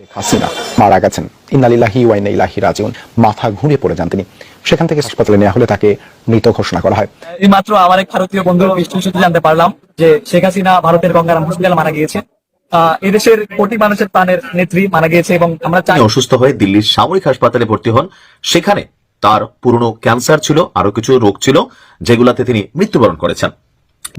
শেখ হাসিনা মারা গেছেন। ওয়াইনা ইলাহি রাজিউন। মাথা ঘুরে পড়ে যান তিনি। সেখান থেকে হাসপাতালে নেওয়া হলে তাকে মৃত ঘোষণা করা হয়। এই মাত্র আমার এক ভারতীয় মিষ্টির জানতে পারলাম যে শেখ হাসিনা ভারতের গঙ্গারাম হসপিটালে মারা গিয়েছে। আহ, এদেশের কোটি মানুষের প্রাণের নেত্রী মারা গিয়েছে এবং আমরা চাই অসুস্থ হয়ে দিল্লির সামরিক হাসপাতালে ভর্তি হন। সেখানে তার পুরনো ক্যান্সার ছিল আরও কিছু রোগ ছিল যেগুলাতে তিনি মৃত্যুবরণ করেছেন।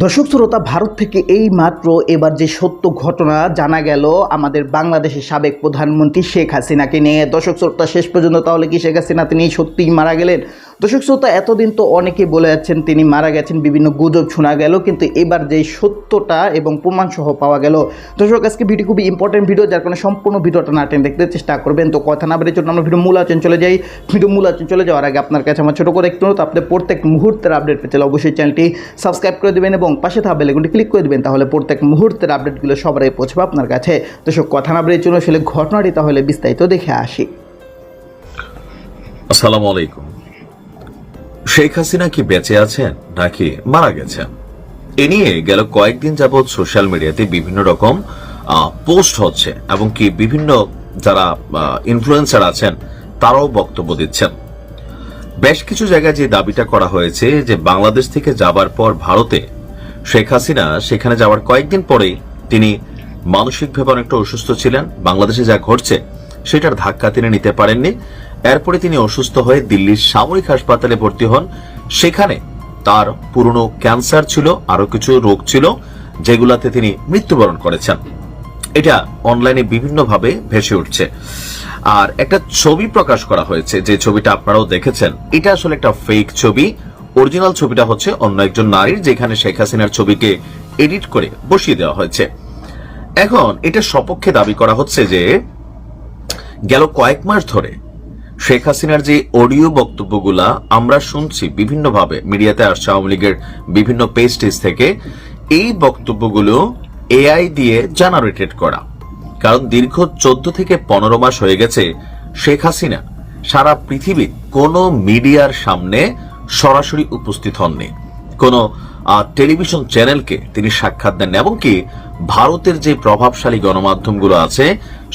দর্শক শ্রোতা, ভারত থেকে এই মাত্র এবার যে সত্য ঘটনা জানা গেল আমাদের বাংলাদেশের সাবেক প্রধানমন্ত্রী শেখ হাসিনাকে নিয়ে। দর্শক শ্রোতা, শেষ পর্যন্ত তাহলে কি শেখ হাসিনা তিনি সত্যিই মারা গেলেন? দর্শক শ্রোতা, এতদিন তো অনেকেই বলে যাচ্ছেন তিনি মারা গেছেন, বিভিন্ন গুজব শোনা গেল, কিন্তু এবার যে সত্যটা এবং প্রমাণ সহ পাওয়া গেল। দর্শক, আজকে ভিডিও খুবই ইম্পর্টেন্ট ভিডিও, যার কারণে সম্পূর্ণ ভিডিওটা না টেনে দেখতে চেষ্টা করবেন। তো কথা না বেড়ে জন্য আমরা ভিডিও মূল আচরণ চলে যাই। ভিডিও মূল আচরণ চলে যাওয়ার আগে আপনার কাছে আমার ছোটো করে একটু অনুরোধ, আপনি প্রত্যেক মুহূর্তের আপডেট পেতে অবশ্যই চ্যানেলটি সাবস্ক্রাইব করে দেবেন এবং পাশে থাকা বেলেগুনটি ক্লিক করে দেবেন, তাহলে প্রত্যেক মুহূর্তের আপডেটগুলো সবার আগে পৌঁছবে আপনার কাছে। দর্শক, কথা না বেড়ে চলে আসলে ঘটনাটি তাহলে বিস্তারিত দেখে আসি। আসসালামু আলাইকুম। শেখ হাসিনা কি বেঁচে আছেন নাকি মারা গেছেন? এ নিয়ে গেল কয়েকদিন যাবৎ সোশ্যাল মিডিয়াতে বিভিন্ন রকম পোস্ট হচ্ছে এবং কি বিভিন্ন যারা ইনফ্লুয়েন্সার আছেন, তারাও বক্তব্য দিচ্ছেন। বেশ কিছু জায়গায় যে দাবিটা করা হয়েছে যে বাংলাদেশ থেকে যাবার পর ভারতে শেখ হাসিনা, সেখানে যাওয়ার কয়েকদিন পরেই তিনি মানসিকভাবে অনেকটা অসুস্থ ছিলেন। বাংলাদেশে যা ঘটছে, সেটার ধাক্কা তিনি নিতে পারেননি। এরপরে তিনি অসুস্থ হয়ে দিল্লির সামরিক হাসপাতালে ভর্তি হন। সেখানে তার পুরনো ক্যান্সার ছিল আরও কিছু রোগ ছিল, যেগুলাতে তিনি মৃত্যুবরণ করেছেন। এটা অনলাইনে বিভিন্নভাবে ভেসে উঠছে। আর একটা ছবি প্রকাশ করা হয়েছে, যে ছবিটা আপনারাও দেখেছেন, এটা আসলে একটা ফেক ছবি। অরিজিনাল ছবিটা হচ্ছে অন্য একজন নারীর, যেখানে শেখ হাসিনার ছবিকে এডিট করে বসিয়ে দেওয়া হয়েছে। এখন এটা সপক্ষে দাবি করা হচ্ছে যে গেল কয়েক মাস ধরে শেখ হাসিনার যে অডিও বক্তব্যগুলা আমরা শুনছি বিভিন্নভাবে, মিডিয়াতে আসছে, আওয়ামী লীগের বিভিন্ন পেজটেজ থেকে, এই বক্তব্যগুলো এআই দিয়ে জেনারেটেড করা। কারণ দীর্ঘ চোদ্দ থেকে পনেরো মাস হয়ে গেছে শেখ হাসিনা সারা পৃথিবীর কোন মিডিয়ার সামনে সরাসরি উপস্থিত হননি। কোন টেলিভিশন চ্যানেলকে তিনি সাক্ষাৎ দেন এমনকি ভারতের যে প্রভাবশালী গণমাধ্যমগুলো আছে,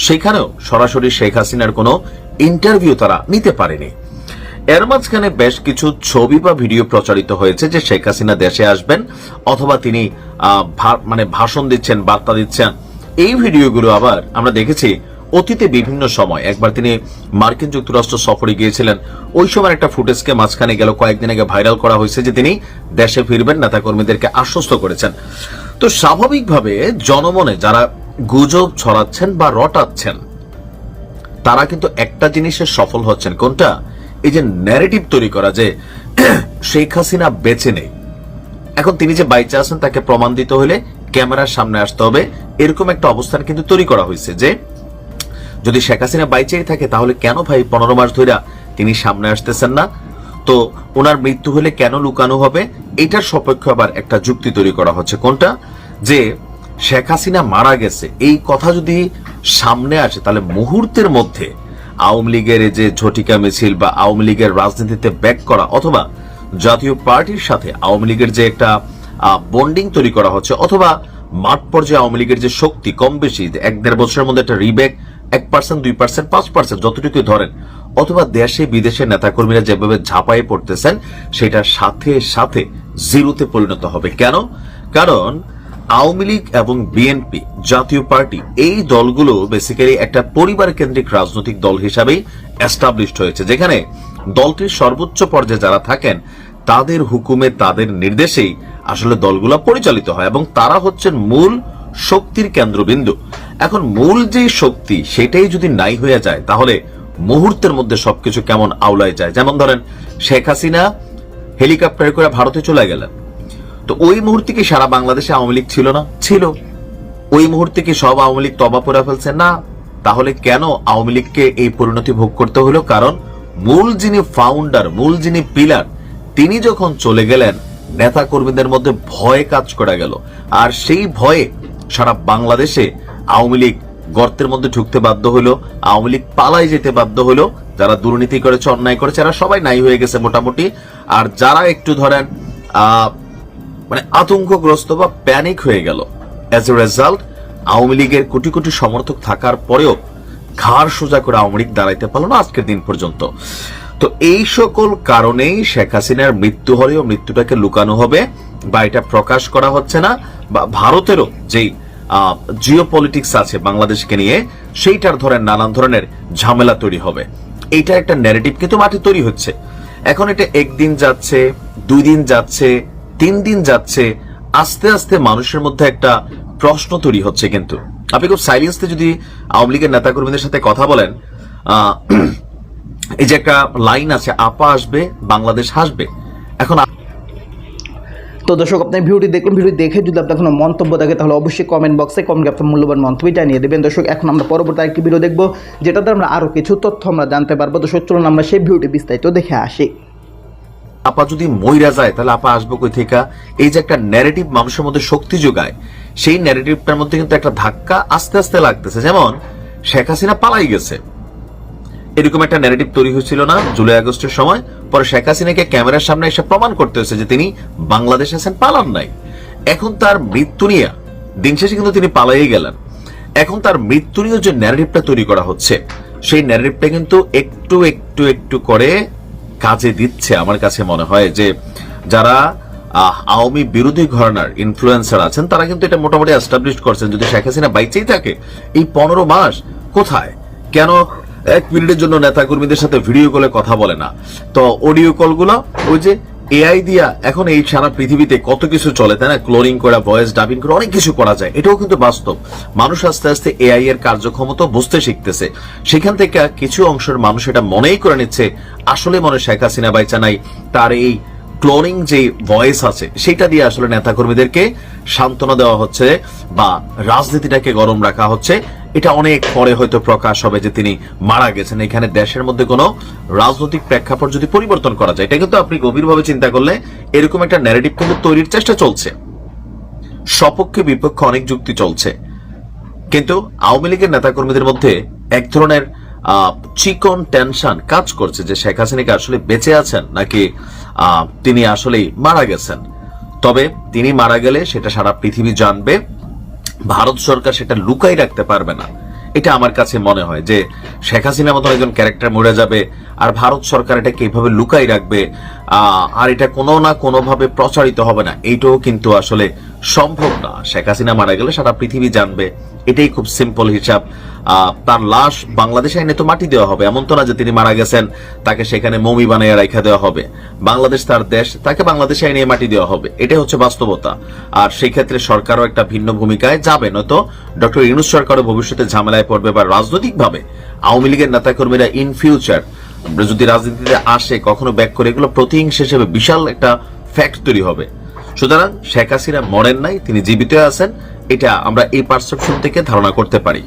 সেখানেও সরাসরি শেখ হাসিনার কোনো ইন্টারভিউ তারা নিতে পারেনি। এর মাঝখানে বেশ কিছু ছবি বা ভিডিও প্রচারিত হয়েছে যে শেখ হাসিনা দেশে আসবেন অথবা তিনি মানে ভাষণ দিচ্ছেন, বার্তা দিচ্ছেন। এই ভিডিওগুলো আবার আমরা দেখেছি অতীতে বিভিন্ন সময়। একবার তিনি মার্কিন যুক্তরাষ্ট্র সফরে গিয়েছিলেন। ওই সময় একটা ফুটেজকে মাঝখানে গেল, কয়েকদিন আগে ভাইরাল করা হয়েছে যে তিনি দেশে ফিরবেন নেতাকর্মীদেরকে আশ্বস্ত করেছেন। তো স্বাভাবিকভাবে জনমনে যারা গুজব ছড়াচ্ছেন বা রটাচ্ছেন তারা কিন্তু একটা জিনিসে সফল হচ্ছেন। কোনটা? এই যে ন্যারেটিভ তৈরি করা যে শেখ হাসিনা বেঁচে নেই। এখন তিনি যে বাইচে আছেন, তাকে প্রমাণ দিতে হলে ক্যামেরার সামনে আসতে হবে। এরকম একটা অবস্থান কিন্তু তৈরি করা হয়েছে যে, যদি শেখ হাসিনা বাইচেই থাকে, তাহলে কেন ভাই পনেরো মাস ধরে তিনি সামনে আসতেছেন না? তো ওনার মৃত্যু হলে কেন লুকানো হবে? এটার সপক্ষে আবার একটা যুক্তি তৈরি করা হচ্ছে। কোনটা? যে শেখ হাসিনা মারা গেছে, এই কথা যদি সামনে আসে, তাহলে মুহূর্তের মধ্যে আওয়ামী লীগের যে ঝটিকা মিছিল বা আওয়ামী লীগের রাজনীতিতে ব্যাক করা অথবা জাতীয় পার্টির সাথে আওয়ামী লীগের যে একটা বন্ডিং তৈরি করা হচ্ছে, অথবা মাঠ পর্যায়ে আওয়ামী লীগের যে শক্তি কম বেশি, এক দেড় বছরের মধ্যে একটা রিব্যাক এক পার্সেন্ট দুই পার্সেন্ট পাঁচ পার্সেন্ট যতটুকু ধরেন, অথবা দেশে বিদেশে নেতাকর্মীরা যেভাবে ঝাঁপায়ে পড়তেছেন সেটা সাথে সাথে জিরোতে পরিণত হবে। কেন? কারণ আওয়ামী লীগ এবং বিএনপি জাতীয় পার্টি এই দলগুলো বেসিক্যালি একটা পরিবার কেন্দ্রিক রাজনৈতিক দল হিসাবেই এস্টাবলিশড হয়েছে, যেখানে দলটির সর্বোচ্চ পর্যায়ে যারা থাকেন, তাদের হুকুমে, তাদের নির্দেশেই আসলে দলগুলো পরিচালিত হয় এবং তারা হচ্ছেন মূল শক্তির কেন্দ্রবিন্দু। এখন মূল যে শক্তি সেটাই যদি নাই হয়ে যায়, তাহলে মুহূর্তের মধ্যে সবকিছু কেমন আওলায় যায়? যেমন ধরেন শেখ হাসিনা হেলিকপ্টারে করে ভারতে চলে গেলেন। তো ওই মুহূর্তে কি সারা বাংলাদেশে আওয়ামী লীগ ছিল না? ছিল। ওই মুহূর্তে কি সব আওয়ামী লীগ তবা পড়ে ফেলছে? না। তাহলে কেন আওয়ামী লীগকে এই পরিণতি ভোগ করতে হলো? কারণ মূল যিনি ফাউন্ডার মূল যিনি পিলার তিনি যখন চলে গেলেন নেতা কর্মীদের মধ্যে ভয় কাজ করা গেল। আর সেই ভয়ে সারা বাংলাদেশে আওয়ামী লীগ গর্তের মধ্যে ঢুকতে বাধ্য হলো আওয়ামী লীগ পালাই যেতে বাধ্য হলো। যারা দুর্নীতি করেছে অন্যায় করেছে এরা সবাই নাই হয়ে গেছে মোটামুটি। আর যারা একটু ধরেন আহ মানে আতঙ্কগ্রস্ত বা প্যানিক হয়ে গেল। অ্যাজ এ রেজাল্ট আওয়ামী লীগের কোটি কোটি সমর্থক থাকার পরেও ঘাড় সোজা করে আওয়ামী লীগ দাঁড়াইতে পারল না আজকের দিন পর্যন্ত। তো এই সকল কারণেই শেখ হাসিনার মৃত্যু হলেও মৃত্যুটাকে লুকানো হবে বা এটা প্রকাশ করা হচ্ছে না বা ভারতেরও যেই জিও পলিটিক্স আছে বাংলাদেশকে নিয়ে, সেইটার ধরেন নানান ধরনের ঝামেলা তৈরি হবে। এইটা একটা ন্যারেটিভ কিন্তু মাঠে তৈরি হচ্ছে। এখন এটা একদিন যাচ্ছে, দুই দিন যাচ্ছে তিন দিন যাচ্ছে, আস্তে আস্তে মানুষের মধ্যে একটা প্রশ্ন তৈরি হচ্ছে কিন্তু। আপনি খুব সাইলেন্সতে যদি আওয়ামী লীগের নেতাকর্মীদের সাথে কথা বলেন এই যে একটা লাইন আছে, আপা আসবে, বাংলাদেশ হাসবে। এখন তো দর্শক আপনি ভিডিওটি দেখুন ভিডিও দেখে যদি আপনার কোনো মন্তব্য থাকে, তাহলে অবশ্যই কমেন্ট বক্সে কমেন্ট আপনার মূল্যবান মন্তব্য জানিয়ে দেবেন। দর্শক, এখন আমরা পরবর্তী একটি ভিডিও দেখব, যেটাতে আমরা আরও কিছু তথ্য আমরা জানতে পারব। দর্শক, চলুন আমরা সেই ভিডিওটি বিস্তারিত দেখে আসি। আপা যদি মইরা যায়, তাহলে আপা আসবে কই থেকে? এই যে একটা ন্যারেটিভ মানুষের মধ্যে শক্তি যোগায়, সেই ন্যারেটিভটার মধ্যে কিন্তু একটা ধাক্কা আস্তে আস্তে লাগতেছে। যেমন, শেখ হাসিনা পালাই গেছে। এরকম একটা ন্যারেটিভ তৈরি হয়েছিল না, জুলাই আগস্টের সময়? পরে শেখ হাসিনাকে ক্যামেরার সামনে এসে প্রমাণ করতে হয়েছে যে তিনি বাংলাদেশ আছেন, পালান নাই। এখন তার মৃত্যু নিয়ে, দিন শেষে কিন্তু তিনি পালাই গেলেন। এখন তার মৃত্যু নিয়ে যে ন্যারেটিভটা তৈরি করা হচ্ছে, সেই ন্যারেটিভটা কিন্তু একটু একটু একটু করে কাজে দিচ্ছে। আমার কাছে মনে হয় যে যারা আওয়ামী বিরোধী ঘরনার ইনফ্লুয়েন্সার আছেন, তারা কিন্তু এটা মোটামুটি এস্টাবলিশ করছেন। যদি শেখ হাসিনা বাইচেই থাকে, এই পনেরো মাস কোথায়? কেন এক মিনিটের জন্য নেতা কর্মীদের সাথে ভিডিও কলে কথা বলে না? তো অডিও কলগুলো ওই যে এআই দিয়া এখন এই সারা পৃথিবীতে কত কিছু চলে, তাই না? ক্লোরিং করা, ভয়েস ডাবিং করে, অনেক কিছু করা যায়। এটাও কিন্তু বাস্তব। মানুষ আস্তে আস্তে এআই এর কার্যক্ষমতা বুঝতে শিখতেছে। সেখান থেকে কিছু অংশের মানুষ এটা মনেই করে নিচ্ছে, আসলে মনে শেখ হাসিনা বাইচা নাই তার এই ক্লোনিং যে ভয়েস আছে, সেটা দিয়ে আসলে নেতাকর্মীদেরকে সান্ত্বনা দেওয়া হচ্ছে বা রাজনীতিটাকে গরম রাখা হচ্ছে। এটা অনেক পরে হয়তো প্রকাশ হবে যে তিনি মারা গেছেন। এখানে দেশের মধ্যে কোনো রাজনৈতিক প্রেক্ষাপট যদি পরিবর্তন করা যায়, এটা কিন্তু আপনি গভীরভাবে চিন্তা করলে এরকম একটা ন্যারেটিভ কিন্তু তৈরির চেষ্টা চলছে। সপক্ষে বিপক্ষে অনেক যুক্তি চলছে। কিন্তু আওয়ামী লীগের নেতাকর্মীদের মধ্যে এক ধরনের চিকন টেনশন কাজ করছে যে শেখ হাসিনাকে আসলে বেঁচে আছেন নাকি তিনি আসলেই মারা গেছেন। তবে তিনি মারা গেলে সেটা সারা পৃথিবী জানবে। ভারত সরকার সেটা লুকাই রাখতে পারবে না। এটা আমার কাছে মনে হয় যে শেখ হাসিনা মতো একজন ক্যারেক্টার মরে যাবে আর ভারত সরকার এটাকে এইভাবে লুকাই রাখবে আর এটা কোনো না কোনোভাবে প্রচারিত হবে না। এইটাও কিন্তু আসলে সম্ভব না। শেখ হাসিনা মারা গেলে সারা পৃথিবী জানবে। এটাই খুব সিম্পল হিসাব। তার লাশ বাংলাদেশে এনে তো মাটি দেওয়া হবে, এমন তো না যে তিনি মারা গেছেন, তাকে সেখানে মমি বানিয়ে রাখা দেওয়া হবে। বাংলাদেশ তার দেশ, তাকে বাংলাদেশে এনে মাটি দেওয়া হবে। এটাই হচ্ছে বাস্তবতা। আর সেই ক্ষেত্রে সরকারও একটা ভিন্ন ভূমিকায় যাবে, নয়তো ডক্টর ইউনুস সরকারও ভবিষ্যতে ঝামেলায় পড়বে বা রাজনৈতিকভাবে আওয়ামী লীগের নেতাকর্মীরা ইন ফিউচার যদি রাজনীতিতে আসে, কখনো ব্যাক করে, এগুলো প্রতিহিংসা হিসেবে বিশাল একটা ফ্যাক্ট তৈরি হবে। সুতরাং শেখ হাসিনা মরেন নাই, তিনি জীবিত আছেন, এটা আমরা এই পারসেপশন থেকে ধারণা করতে পারি।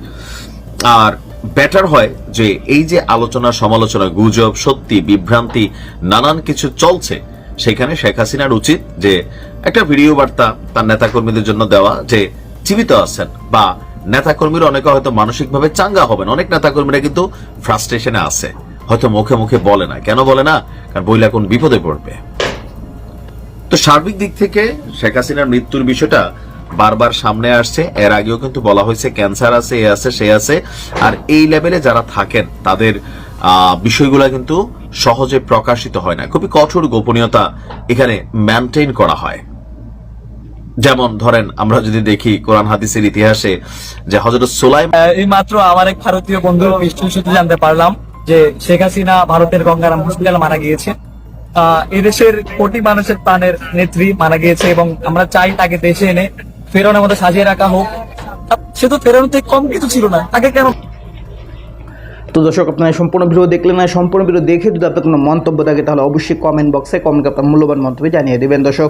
আর বেটার হয় যে এই যে আলোচনা, সমালোচনা, গুজব, সত্যি, বিভ্রান্তি, নানান কিছু চলছে, সেখানে শেখ হাসিনার উচিত যে একটা ভিডিও বার্তা তার নেতাকর্মীদের জন্য দেওয়া যে জীবিত আছেন বা নেতাকর্মীরা অনেকে হয়তো মানসিকভাবে চাঙ্গা হবেন। অনেক নেতাকর্মীরা কিন্তু ফ্রাস্ট্রেশনে আছে। হয়তো মুখে মুখে বলে না। কেন বলে না? কারণ বইলে কোন বিপদে পড়বে। তো সার্বিক দিক থেকে শেখ হাসিনার মৃত্যুর বিষয়টা বারবার সামনে আসছে। এর আগেও কিন্তু বলা হয়েছে ক্যান্সার আছে, এ আছে, সে আছে। আর এই লেভেলে যারা থাকেন, তাদের বিষয়গুলো কিন্তু সহজে প্রকাশিত হয় না। খুবই কঠোর গোপনীয়তা এখানে মেনটেন করা হয়। যেমন ধরেন, আমরা যদি দেখি কোরআন হাদিসের ইতিহাসে যে হজরত সোলাইম এই মাত্র আমার এক ভারতীয় বন্ধু পৃষ্ঠের সূত্রে জানতে পারলাম যে শেখ হাসিনা ভারতের গঙ্গারাম হসপিটাল মারা গিয়েছে। এদেশের কোটি মানুষের প্রাণের নেত্রী মারা গিয়েছে এবং আমরা চাই তাকে দেশে এনে ফেরানোর মধ্যে সাজিয়ে রাখা হোক। সে তো ফেরানোর থেকে কম কিছু ছিল না। তাকে কেন তো দর্শক, আপনারা সম্পূর্ণ ভিডিও দেখলেন না সম্পূর্ণ ভিডিও দেখে যদি আপনার কোনো মন্তব্য থাকে, তাহলে অবশ্যই কমেন্ট বক্সে কমেন্ট আপনার মূল্যবান মন্তব্য জানিয়ে দেবেন। দর্শক,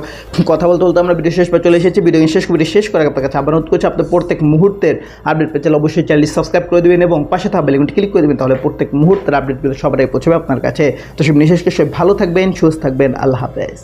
কথা বলতে বলতে আমরা ভিডিও শেষ পর চলে এসেছি। ভিডিও শেষ করে শেষ করে আপনার কাছে আবার অনুরোধ করছি, আপনার প্রত্যেক মুহূর্তের আপডেট পেতে অবশ্যই চ্যানেলটি সাবস্ক্রাইব করে দেবেন এবং পাশে থাকা বেলিকনটি ক্লিক করে দেবেন, তাহলে প্রত্যেক মুহূর্তের আপডেটগুলো সবাই পৌঁছবে আপনার কাছে। তো সব বিশেষ করে সবাই ভালো থাকবেন, সুস্থ থাকবেন। আল্লাহ হাফেজ।